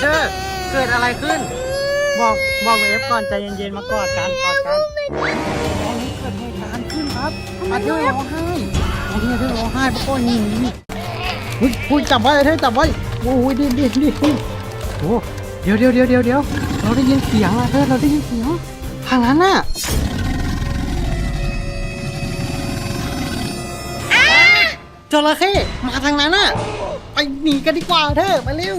เชอร์เกิดอะไรขึ้น บอกบอกเอฟก่อนใจเย็นๆมากอดกันกอดกันตอนนี้เกิดเหตุการณ์ขึ้นครับอาเธอร์ร้องไห้ตอนนี้อาเธอร์ร้องไห้เพราะก้อนหนนี่เฮ้ยพูดจับไว้อาเธอร์จับไว้โอ้ยดิดิดิโอ้เดี๋ยวเดี๋ยวเดี๋ยวเดี๋ยวเดี๋ยวเราได้ยินเสียงอาเธอร์เราได้ยินเสียงทางนั้นน่ะจระเข้มาทางนั้นน่ะไปหนีกันดีกว่าเธอมาเร็ว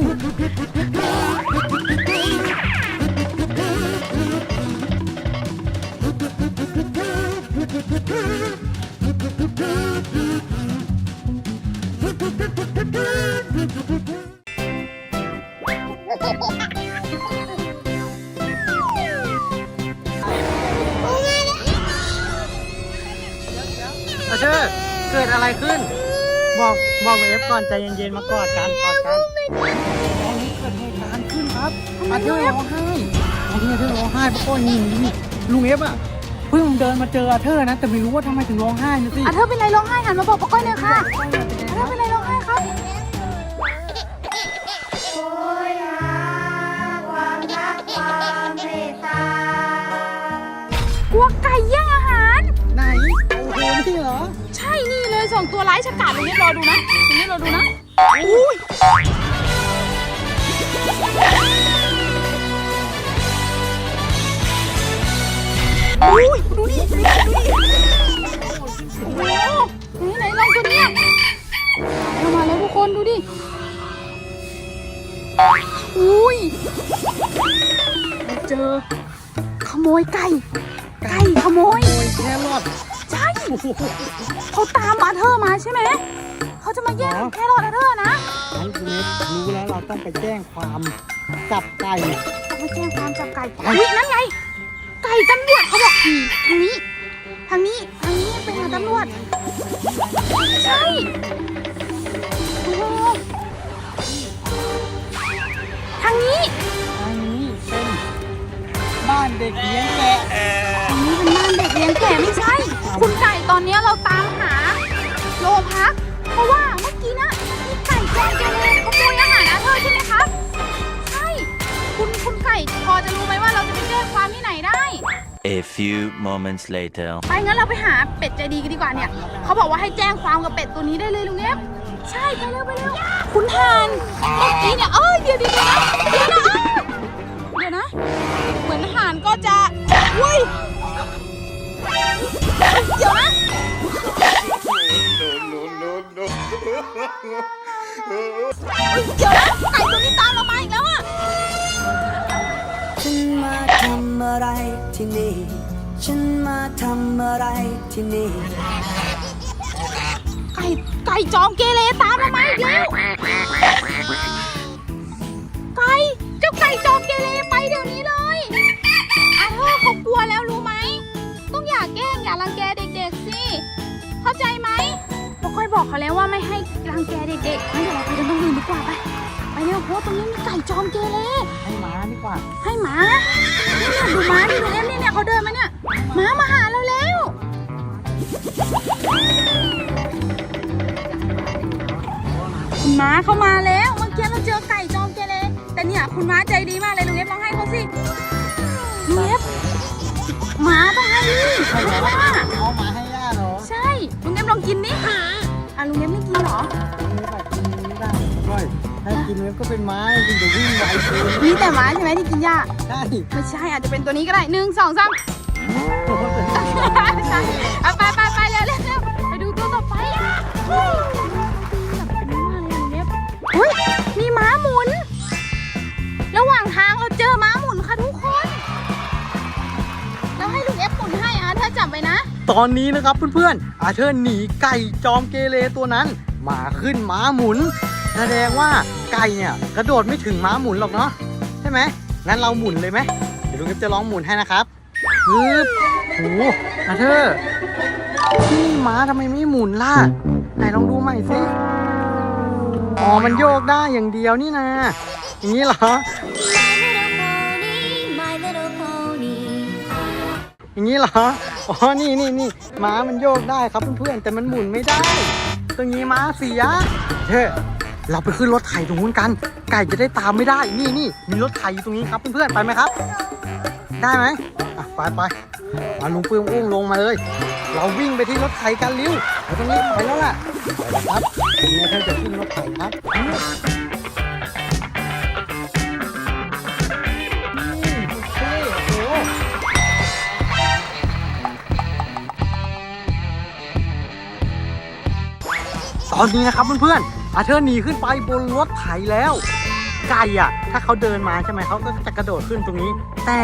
อาเชอร์เกิดอะไรขึ้น บอกบอกเอฟก่อนใจเย็นๆมากอดกันกอดกันตอนนี้เกิดเหตุการณ์ขึ้นครับอาเธอร์ร้องไห้ตอนนี้อาเธอร์ร้องไห้เพราะก้อนหินนี่ลุงเอฟอะ เพิ่งเดินมาเจออาเธอร์นะ แต่ไม่รู้ว่าทำไมถึงร้องไห้นะสิอะเธอเป็นไรร้องไห้หันมาบอกป้าก้อยเลยค่ะอะเธอเป็นไรร้องไห้ครับ กลัวไก่แย่งอาหาร ไหนโอ้โหนี่เหรอ ใช่นี่เลยสองตัวร้ายฉกาจตรงนี้รอดูนะตรงนี้รอดูนะอุ้ย อุ้ยดูดิดูดิโอ้โหไหนไหนลองตัวเนี้ยเอามาแล้วทุกคนดูดิ อุ้ยเราเจอ ขโมยไก่ ไก่ขโมย แครอทใช่ โอ้โหเขาตามอาเธอร์มาใช่ไหม เขาจะมาแย่งแครอทอาเธอร์นะงั้นคุณเอฟรู้แล้วเราต้องไปแจ้งความจับไก่ต้องไปแจ้งความจับไก่อุ้ยนั่นไง ไก่ตำรวจเขาบอกอืมทางนี้ ทางนี้ ทางนี้ไปหาตำรวจ ใช่โอ้โหทางนี้ อันนี้เป็นบ้านเด็กเลี้ยงแกะทางนี้เป็นบ้านเด็กเลี้ยงแกะไม่ใช่ คุณไก่ตอนนี้เราตามหาโลพัก เพราะว่าเมื่อกี้นะมีไก่จอมเกเรขโมยอาหารอาเธอร์ใช่ไหมครับใช่ คุณคุณไก่พอจะรู้ไหมว่าเราจะไปแจ้งความที่ไหนได้ A few moments later. ไปงั้นเราไปหาเป็ดใจดีกันดีกว่าเนี่ย เขาบอกว่าให้แจ้งความกับเป็ดตัวนี้ได้เลยลุงเอฟใช่ไปเร็วไปเร็วคุณทานเมื่อกี้เนี่ยเอ้ยเดี๋ยวเดี๋ยวนะเดี๋ยวนะเดี๋ยวนะ เหมือนหานก็จะอุ้ยเดี๋ยวนะเฮ้ยเดี๋ยวนะไก่ตัวนี้ตามเรามาอีกแล้วอะ ฉันมาทำอะไรที่นี่ ฉันมาทำอะไรที่นี่ ไก่ไก่จอมเกเรตามเรามาอีกแล้ว ไก่เจ้าไก่จอมเกเรไปเดี๋ยวนี้เลยอาเธอร์เขากลัวแล้วรู้ไหม ต้องอย่าแกล้งอย่ารังแกเด็กๆสิ เข้าใจไหมเราค่อยบอกเขาแล้วว่าไม่ให้รังแกเด็กๆงั้นเดี๋ยวเราไปกันตรงอื่นดีกว่าไป ไปเร็วเพราะว่าตรงนี้มีไก่จอมเกเร ให้หมาดีกว่าให้หมาเนี่ยดูหมาดิดูเอ็มนี่เนี่ยเขาเดินมาเนี่ยหมามาหาเราแล้ว คุณม้าเข้ามาแล้วเมื่อกี้เราเจอไก่จอมเกเรแต่เนี่ยคุณม้าใจดีมากเลยลุงเอฟลองให้เขาสิลุงเอฟหมาต้องให้ดิเพราะว่าเอาหมาให้ย่าเหรอใช่ลุงเอฟลองกินดิอะลุงเอฟไม่กินเหรอ กินเว็บก็เป็นไม้กินแต่วิ่งไวเกินมีแต่หมาใช่ไหมที่กินหญ้าใช่ไม่ใช่อาจจะเป็นตัวนี้ก็ได้หนึ่งสองสามโอ้โหแต่ใช่เอาไปไปไปเร็วเร็วเร็วไปดูตัวต่อไปอุ้ยมีม้าหมุน ระหว่างทางเราเจอม้าหมุนค่ะทุกคนเราให้ลุงเอฟหมุนให้อะเธอจับไว้นะ ตอนนี้นะครับเพื่อนๆอาเธอร์หนีไก่จอมเกเรตัวนั้น มาขึ้นม้าหมุน แสดงว่า ไก่เนี่ยกระโดดไม่ถึงม้าหมุนหรอกเนาะใช่ไหมงั้นเราหมุนเลยไหมเดี๋ยวลุงเอฟจะลองหมุนให้นะครับปึ๊บโหอาเธอร์ที่ม้าทำไมไม่หมุนล่ะไหนลองดูใหม่สิอ๋อมันโยกได้อย่างเดียวนี่นะอย่างนี้เหรออย่างนี้เหรอ อ๋อ นี่นี่นี่ม้ามันโยกได้ครับเพื่อนๆ แต่มันหมุนไม่ได้ ตรงนี้ม้าเสียเฮ้ เราไปขึ้นรถไถตรงนู้นกัน ไก่จะได้ตามไม่ได้ นี่นี่มีรถไถอยู่ตรงนี้ครับเพื่อนๆไปไหมครับ ได้ไหมอะไปไปมาลุงปื้มอุ้มลงมาเลย เราวิ่งไปที่รถไถกันเร็วไปตรงนี้ไปแล้วล่ะไปแล้วครับนี่เธอจะขึ้นรถไถครับนี่โอเคโอ้โหตอนนี้นะครับเพื่อนๆ อาเธอร์หนีขึ้นไปบนรถไถแล้ว ไก่อะ ถ้าเขาเดินมาใช่ไหมเขาก็จะกระโดดขึ้นตรงนี้ แต่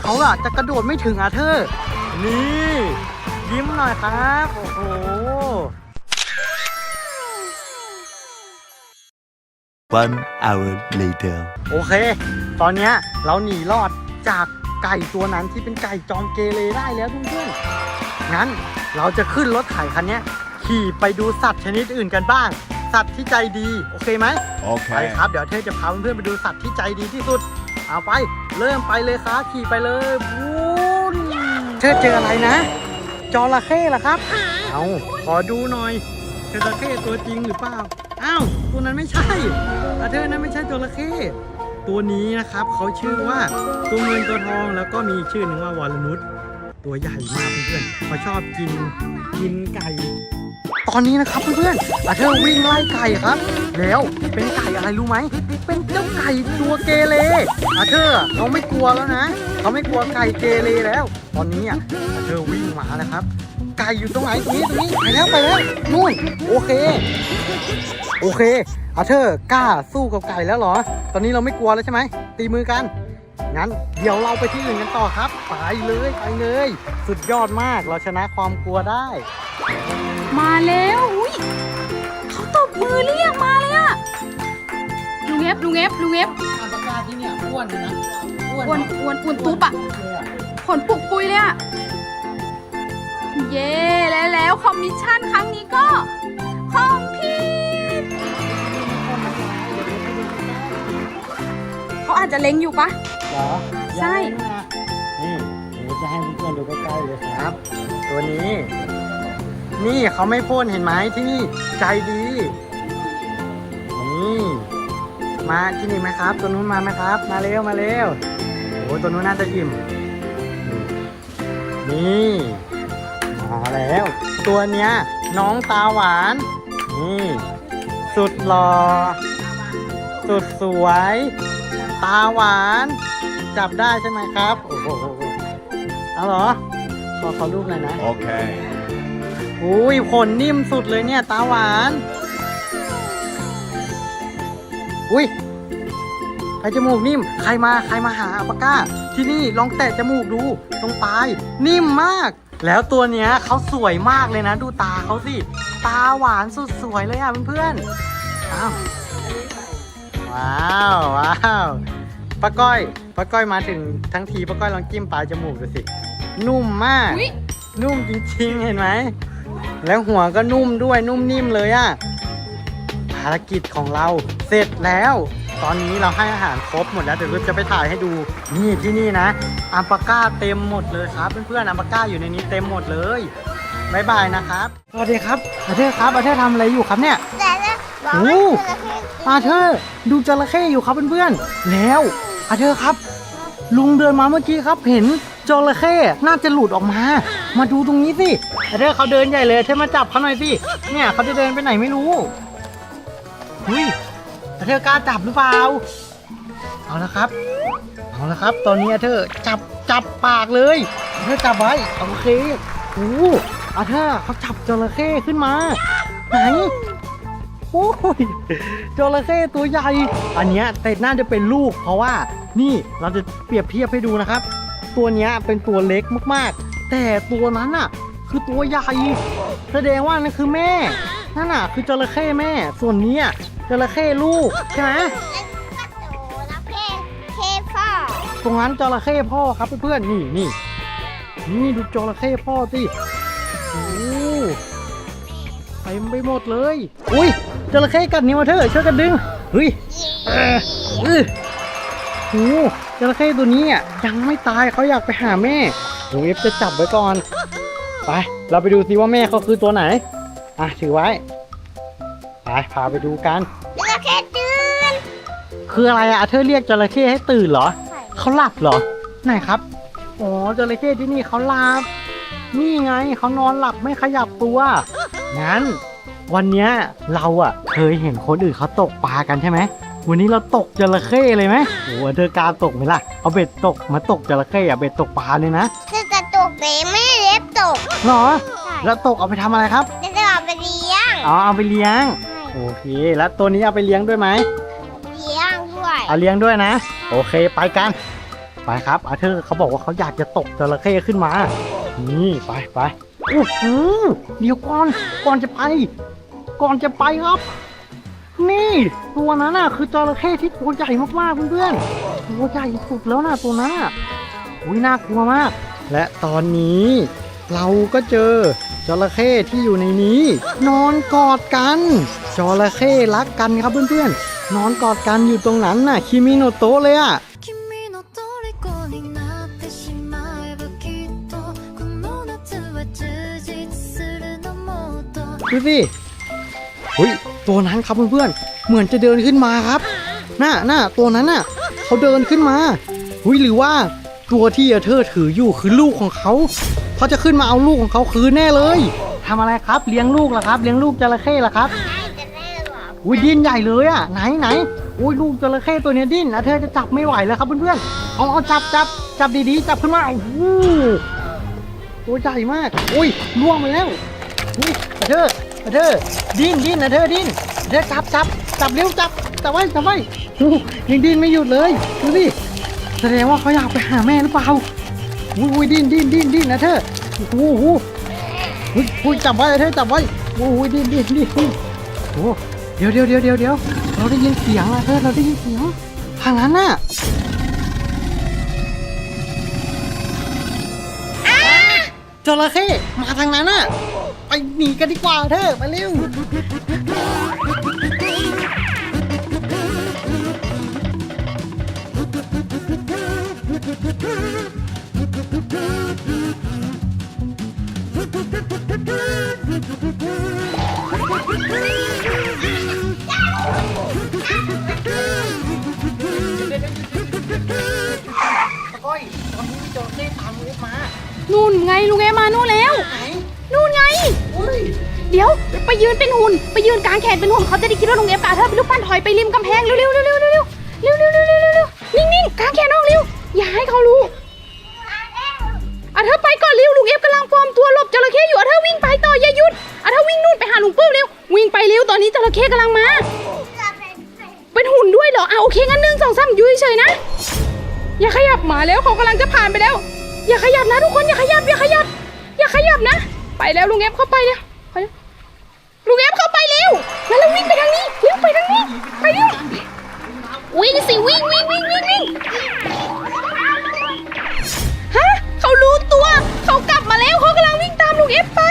เขาอะจะกระโดดไม่ถึงอาเธอร์ นี่ ยิ้มหน่อยครับ โอ้โห One hour later. โอเค ตอนเนี้ยเราหนีรอดจากไก่ตัวนั้นที่เป็นไก่จอมเกเรได้แล้วเพื่อนๆงั้นเราจะขึ้นรถไถคันเนี้ยขี่ไปดูสัตว์ชนิดอื่นกันบ้าง สัตว์ที่ใจดีโอเคไหมไปครับเดี๋ยวเธอจะพาเพื่อนๆไปดูสัตว์ที่ใจดีที่สุดเอาไปเริ่มไปเลยครับขี่ไปเลยวูนเธอเจออะไรนะจระเข้เหรอครับเอาขอดูหน่อยจระเข้ตัวจริงหรือเปล่าอ้าวตัวนั้นไม่ใช่อาเธอนั้นไม่ใช่จระเข้ตัวนี้นะครับเขาชื่อว่าตัวเงินตัวทองแล้วก็มีอีกชื่อหนึ่งว่าวรนุชตัวใหญ่มากเพื่อนๆเขาชอบกินกินไก่ ตอนนี้นะครับเพื่อนๆอาเธอร์วิ่งไล่ไก่ครับ แล้วเป็นไก่อะไรรู้ไหม เป็นเจ้าไก่ตัวเกเรอาเธอร์เขาไม่กลัวแล้วนะเขาไม่กลัวไก่เกเรแล้ว ตอนนี้อะอาเธอร์วิ่งมาแล้วครับ ไก่อยู่ตรงไหนตรงนี้ตรงนี้ไปแล้วไปแล้วนู่นโอเค โอเคอาเธอร์กล้าสู้กับไก่แล้วเหรอ ตอนนี้เราไม่กลัวแล้วใช่ไหมตีมือกันงั้นเดี๋ยวเราไปที่อื่นกันต่อครับ ไปเลยไปเลย สุดยอดมากเราชนะความกลัวได้ มาแล้วอุ้ยเขาตบมือเรียกมาเลยอะลุงเอฟลุงเอฟลุงเอฟอัปากาที่เนี่ยอ้วนนะอ้วนอ้วนอ้วนตุ๊บอะขนปุกปุยเลยอะเย่แล้วแล้วคอมมิชชั่นครั้งนี้ก็คอมพีทเขาอาจจะเล็งอยู่ปะเหรอใช่ นี่เดี๋ยวจะให้เพื่อนๆดูใกล้ๆเลยครับ ตัวนี้ นี่เขาไม่พ่นเห็นไหมที่นี่ใจดีนี่มาที่นี่ไหมครับ ตัวนู้นมาไหมครับ มาเร็วมาเร็วโอ้ตัวนู้นน่าจะอิ่มนี่มาแล้ว ตัวเนี้ยน้องตาหวานนี่สุดหล่อสุดสวย ตาหวาน จับได้ใช่ไหมครับ โอ้โหเอาเหรอ ขอขอรูปหน่อยนะ Okay. อุ้ ยขนนิ่มสุดเลยเนี่ย ตาหวาน อุ้ยไปจมูกนิ่ม ใครมาใครมาหาอัปปาก้า ที่นี่ลองแตะจมูกดู ตรงปลาย นิ่มมาก แล้วตัวเนี้ยเขาสวยมากเลยนะ ดูตาเขาสิ ตาหวานสุดสวยเลยอะเพื่อนๆอ้าวว้าวว้าวป้าก้อยป้าก้อยมาถึงทั้งทีป้าก้อยลองจิ้มปลายจมูกดูสิ นุ่มมากอุ้ยนุ่มจริงๆ เห็นไหม แล้วหัวก็นุ่มด้วยนุ่มนิ่มเลยอะภารกิจของเราเสร็จแล้ว ตอนนี้เราให้อาหารครบหมดแล้วเดี๋ยวเราจะไปถ่ายให้ดู นี่ที่นี่นะอัลปาก้าเต็มหมดเลยครับ เพื่อนๆอัลปาก้าอยู่ในนี้เต็มหมดเลยบายบายนะครับ สวัสดีครับอาเธอร์ครับอาเธอร์ทำอะไรอยู่ครับเนี่ยแต่ละบอกโอ้ว่าจระเข้อาเธอร์ดูจระเข้อยู่ครับเพื่อนๆ แล้วอาเธอร์ครับ ลุงเดินมาเมื่อกี้ครับ เห็นจระเข้น่าจะหลุดออกมา มาดูตรงนี้สิเธอเขาเดินใหญ่เลยเธอมาจับเขาหน่อยสิ เนี่ยเขาจะเดินไปไหนไม่รู้หุยเธอกล้าจับหรือเปล่า เอาละครับ เอาละครับ ตอนนี้เธอจับจับปากเลยเธอจับไว้โอเคโอ้อาเธอเขาจับจระเข้ขึ้นมา ไหนโอ้ยจระเข้ตัวใหญ่ อันเนี้ยแต่น่าจะเป็นลูก เพราะว่านี่เราจะเปรียบเทียบให้ดูนะครับ ตัวเนี้ยเป็นตัวเล็กมากๆ แต่ตัวนั้นน่ะ คือตัวใหญ่แสดงว่านั่นคือแม่ นั่นน่ะ คือจระเข้แม่ ส่วนนี้ยจระเข้ลูกใช่ไหมตรงนั้นจระเข้พ่อครับเพื่อนๆนี่นี่นี่ดูจระเข้พ่อสิโอ้เต็มไปหมดเลย อุ้ยจระเข้กัดนิ้วมาเถอะช่วยกันดึงเฮ้ยเออเออโอ้จระเข้ตัวนี้อะยังไม่ตายเขาอยากไปหาแม่ หนูเอฟจะจับไว้ก่อน ไป เราไปดูซิว่าแม่เขาคือตัวไหน อะ ถือไว้ ไป พาไปดูกัน จระเข้ตื่นคืออะไรอะอาเธอร์เรียกจระเข้ให้ตื่นเหรอใช่เขาหลับเหรอ ไหนครับ อ๋อ จระเข้ที่นี่เขาหลับ นี่ไงเขานอนหลับไม่ขยับตัว งั้น วันเนี้ยเราอะเคยเห็นคนอื่นเขาตกปลากันใช่ไหม วันนี้เราตกจระเข้เลยไหมโอ้โหเธอกล้าตกไหมล่ะ เอาเบ็ดตกมาตกจระเข้อะเบ็ดตกปลาเลยนะจะจะตกเตะไม่เล็บตกเหรอใช่แล้วตกเอาไปทำอะไรครับจะจะเอาไปเลี้ยง อ๋อเอาไปเลี้ยงใช่โอเค แล้วตัวนี้เอาไปเลี้ยงด้วยไหมเลี้ยงด้วยเอาเลี้ยงด้วยนะ โอเคไปกัน ไปครับอาเธอร์เขาบอกว่าเขาอยากจะตกจระเข้ขึ้นมา นี่ไปไปโอ้โหเดี๋ยวก่อนก่อนจะไป ก่อนจะไปครับ นี่ตัวนั้นน่ะคือจระเข้ที่ตัวใหญ่มากๆเพื่อนๆตัวใหญ่สุดแล้วน่ะตัวนั้นน่ะอุ้ยน่ากลัวมาก และตอนนี้ เราก็เจอจระเข้ที่อยู่ในนี้ นอนกอดกันจระเข้รักกันครับเพื่อนๆนอนกอดกันอยู่ตรงนั้นน่ะคิมิโนโตะเลยอะดูสิอุ้ย ตัวนั้นครับเพื่อนๆเหมือนจะเดินขึ้นมาครับน่าน่าตัวนั้นน่ะเขาเดินขึ้นมาอุ้ยหรือว่าตัวที่อาเธอร์ถืออยู่คือลูกของเขาเขาจะขึ้นมาเอาลูกของเขาคืนแน่เลยทำอะไรครับเลี้ยงลูกเหรอครับ เลี้ยงลูกจระเข้เหรอครับได้จะได้หรออุ้ยดิ้นใหญ่เลยอะไหนไหนอุ้ยลูกจระเข้ตัวเนี้ยดิ้นอาเธอร์จะจับไม่ไหวแล้วครับเพื่อนๆเอาเอาจับจับจับดีๆจับขึ้นมาโอ้โหตัวใหญ่มากอุ้ยล่วงไปแล้วอุ้ยอาเธอร์ อาเธอร์ดิ้นดิ้นอาเธอร์ดิ้นอาเธอร์จับจับจับเร็วจับจับไว้จับไว้โอ้โหยังดิ้นไม่หยุดเลยดูสิแสดงว่าเขาอยากไปหาแม่หรือเปล่าอุ้ยอุ้ยดิ้นดิ้นดิ้นดิ้นอาเธอร์โอ้โหโอ้โหอุ้ยอุ้ยจับไว้อาเธอร์จับไว้โอ้โหดิ้นดิ้นดิ้นดิ้นโอ้โหเดี๋ยวเดี๋ยวเดี๋ยวเดี๋ยวเดี๋ยวเราได้ยินเสียงอาเธอร์เราได้ยินเสียงทางนั้นน่ะจระเข้มาทางนั้นน่ะ ไปหนีกันดีกว่าเธอไปเร็วก้อยตอนนี้มีจระเข้ตามลูกมา นู่นไงลุงเอมานู่นแล้ว ไหน นู่นไง อุ้ยเดี๋ยวไปยืนเป็นหุ่น ไปยืนกลางแขนเป็นหุ่นเขาจะได้คิดว่าลุงเอฟกับอาเธอเป็นลูกปั้นถอยไปริมกำแพงเร็วๆเร็วๆเร็วๆเร็วๆเร็วๆเร็วๆเร็วๆเร็วๆเร็วๆนิ่งๆกลางแขนออกเร็วอย่าให้เขารู้อาเธอไปก่อนเร็วลุงเอฟกำลังฟอร์มตัวหลบจระเข้อยู่อาเธอวิ่งไปต่ออย่าหยุดอาเธอวิ่งนู่นไปหาลุงปื้มเร็ววิ่งไปเร็วตอนนี้จระเข้กำลังมา เป็นหุ่นด้วยเหรออะโอเคงั้นหนึ่งสองสามยุ้ยเฉยนะ อย่าขยับหมาแล้วเขากำลังจะผ่านไปแล้ว อย่าขยับนะทุกคนอย่าขยับอย่าขยับ อย่าขยับนะ ไปแล้วลุงเอฟเข้าไปแล้วไปแล้วลุงเอฟเข้าไปเร็วงั้นเราวิ่งไปทางนี้วิ่งไปทางนี้ไปเร็ววิ่งสิวิ่งวิ่งวิ่งวิ่งวิ่งฮะเขารู้ตัวเขากลับมาแล้วเขากำลังวิ่งตามลุงเอฟไป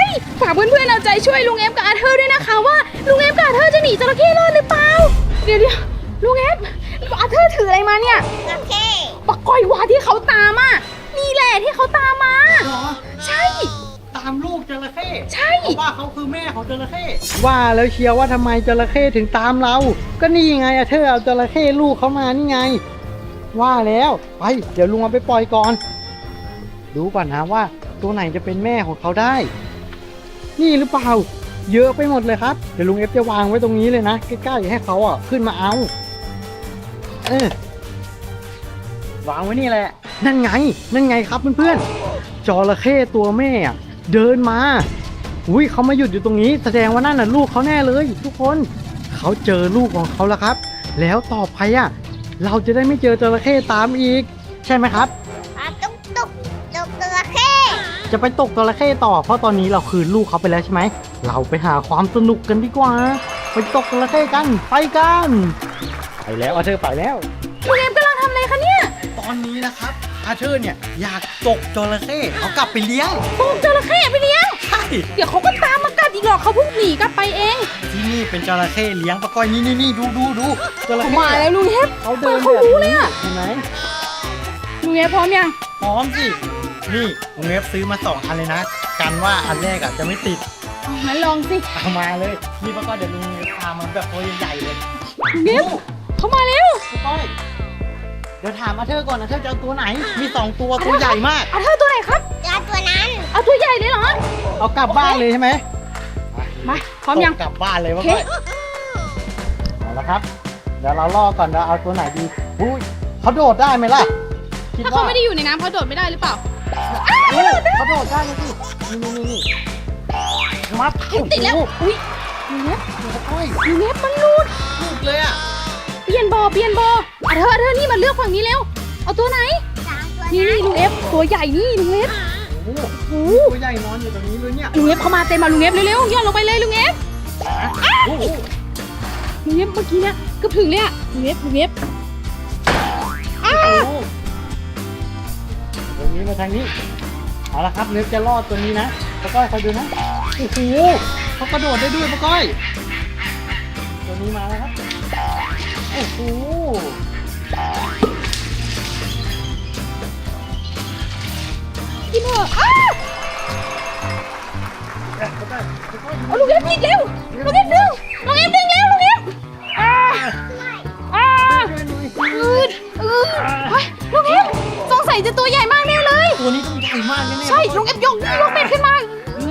ฝากเพื่อนๆเอาใจช่วยลุงเอฟกับอาเธอร์ด้วยนะคะว่าลุงเอฟกับอาเธอร์จะหนีจระเข้รอดหรือเปล่าเดี๋ยวเดี๋ยวลุงเอฟอาเธอร์ถืออะไรมาเนี่ยโอเคปะก้อยวาที่เขาตาม ว่าเขาคือแม่ของจระเข้ว่าแล้วเชียวว่าทำไมจระเข้ถึงตามเรา ก็นี่ไงอะเธอเอาจระเข้ลูกเขามานี่ไง ว่าแล้วไปเดี๋ยวลุงเอาไปปล่อยก่อน ดูก่อนนะว่า ตัวไหนจะเป็นแม่ของเขาได้ นี่หรือเปล่า เยอะไปหมดเลยครับ เดี๋ยวลุงเอฟจะวางไว้ตรงนี้เลยนะใกล้ๆให้เขาอะขึ้นมาเอา เออวางไว้นี่แหละ นั่นไง นั่นไงครับเพื่อนๆจระเข้ตัวแม่อะเดินมา อุ้ยเขามาหยุดอยู่ตรงนี้แสดงว่านั่นน่ะลูกเขาแน่เลย ทุกคนเขาเจอลูกของเขาแล้วครับ แล้วต่อไปอะเราจะได้ไม่เจอจระเข้ตามอีก ใช่ไหมครับอาตุ๊กตุ๊กตุ๊กจระเข้จะไปตกจระเข้ต่อ เพราะตอนนี้เราคืนลูกเขาไปแล้วใช่ไหม เราไปหาความสนุกกันดีกว่า ไปตกจระเข้กันไปกันไปแล้วอาเธอร์ไปแล้วลุงเอฟกำลังทำอะไรคะเนี่ยตอนนี้นะครับอาเธอร์เนี่ยอยากตกจระเข้เอากลับไปเลี้ยงตกจระเข้ไปเลี้ยงใช่ เดี๋ยวเขาก็ตามมากัดอีกหรอกเขาเพิ่งหนีกลับไปเอง ที่นี่เป็นจระเข้เลี้ยงปะก้อยนี่นี่นี่ดูดูดูจระเขาเข้มาแล้วลุงเอฟเขาเดินเขาแบบรู้เลยนี้อะเห็นไหมลุงเอฟพร้อมยังพร้อมสินี่ลุงเอฟซื้อมาสองอันเลยนะกันว่าอันแรกอะจะไม่ติดงั้นลองสิเอามาเลยนี่ปะก้อยเดี๋ยวลุงเอฟพามันแบบตัวใหญ่ๆเลยลุงเอฟเขามาเร็วพี่ก้อย เดี๋ยวถามอาเธอร์ก่อนอาเธอร์จะเอาตัวไหน มีสองตัวตัวใหญ่มากอาเธอร์ตัวไหนครับยาตัวนั้นเอาตัวใหญ่เลยเหรอ เอากลับบ้านเลยใช่ไหมมาพร้อมยัง ส่กลับบ้านเลยโอว่าเคก้อยเอาละครับ เดี๋ยวเราล่อก่อนเราเอาตัวไหนดีอุ้ยเขาโดดได้ไหมล่ะคิดถ้าว่าเขาไม่ได้อยู่ในน้ำเขาโดดไม่ได้หรือเปล่าเออเขาโดดได้เลยสินี่นี่นี่นี่มัดติดแล้วโอ้โหอุ้ยหนูเล็บก้อยหนูเล็บมันหลุดหลุดเลยอะเปลี่ยนบอเปลี่ยนบออาเธอร์อาเธอร์นี่มาเลือกฝั่งนี้เร็ว เอาตัวไหน สามตัวนี่นี่ลุงเอฟตัวใหญ่นี่ลุงเอฟโอ้โหโอ้โหตัวใหญ่นอนอยู่ตรงนี้เลยเนี่ยลุงเอฟเข้ามาเต็มมาลุงเอฟเร็วๆย่อนลงไปเลยลุงเอฟโอ้โหลุงเอฟเมื่อกี้เนี่ยเกือบถึงเลยอะลุงเอฟลุงเอฟโอ้โหตรงนี้มาทางนี้ เอาละครับเนื้อจะรอดตัวนี้นะป้าก้อยคอยดูนะ โอ้โหเขากระโดดได้ด้วยป้าก้อย ตัวนี้มาแล้วครับ โอ้โหกินเถอะอ้าป้าก้อยป้าก้อยเอาลุงเอฟยิงเร็วลุงเอฟดึงลุงเอฟดึงเร็วลุงเอฟอ้าอ้าช่วยหน่อยอืดอืดเฮ้ยลุงเอฟสงสัยจะตัวใหญ่มากแน่เลย ตัวนี้ต้องใหญ่มากแน่ๆใช่ลุงเอฟยกยกเป็ดขึ้นมาลุง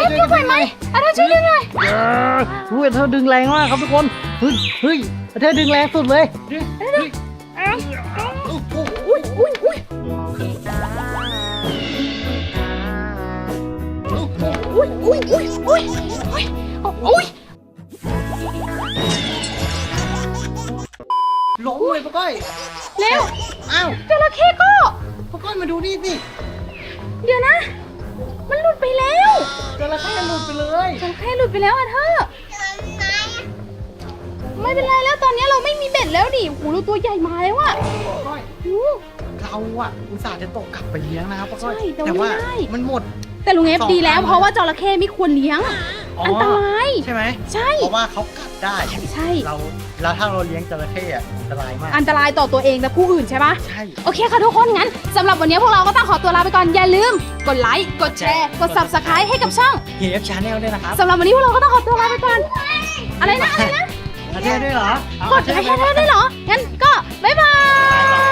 เอฟยกไหวไหมอาเธอร์ช่วยด้วยหน่อยเอออุ้ยเธอดึงแรงมากครับทุกคน เฮ้ยเฮ้ยเธอดึงแรงสุดเลย เฮ้ยเฮ้ยโอ้โหอุ้ย ลับไปเลี้ยงนะครับป้าก้อยใช่แต่แต่ว่าไม่ได้ มันหมด แต่ลุงเอฟสองดีแล้วอันเพราะว่าจระเข้ไม่ควรเลี้ยงอ๋ออันตราย ใช่ไหมใช่ เพราะว่าเขากัดได้ใช่ เราแล้วถ้าเราเลี้ยงจระเข้อะอันตรายมากอันตรายต่อตัวเองและผู้อื่นใช่ปะ ใช่ โอเคค่ะทุกคนงั้นสำหรับวันนี้พวกเราก็ต้องขอตัวลาไปก่อน อย่าลืม กดไลค์ กดแชร์ กด subscribe ให้กับช่อง เฮฟชาแนลด้วยนะครับสำหรับวันนี้พวกเราก็ต้องขอตัวลาไปก่อน อะไรนะ อะไรนะจระเข้ด้วยเหรอเอากดไลค์ให้เธอได้วยเหรอ งั้นก็ บ๊ายบาย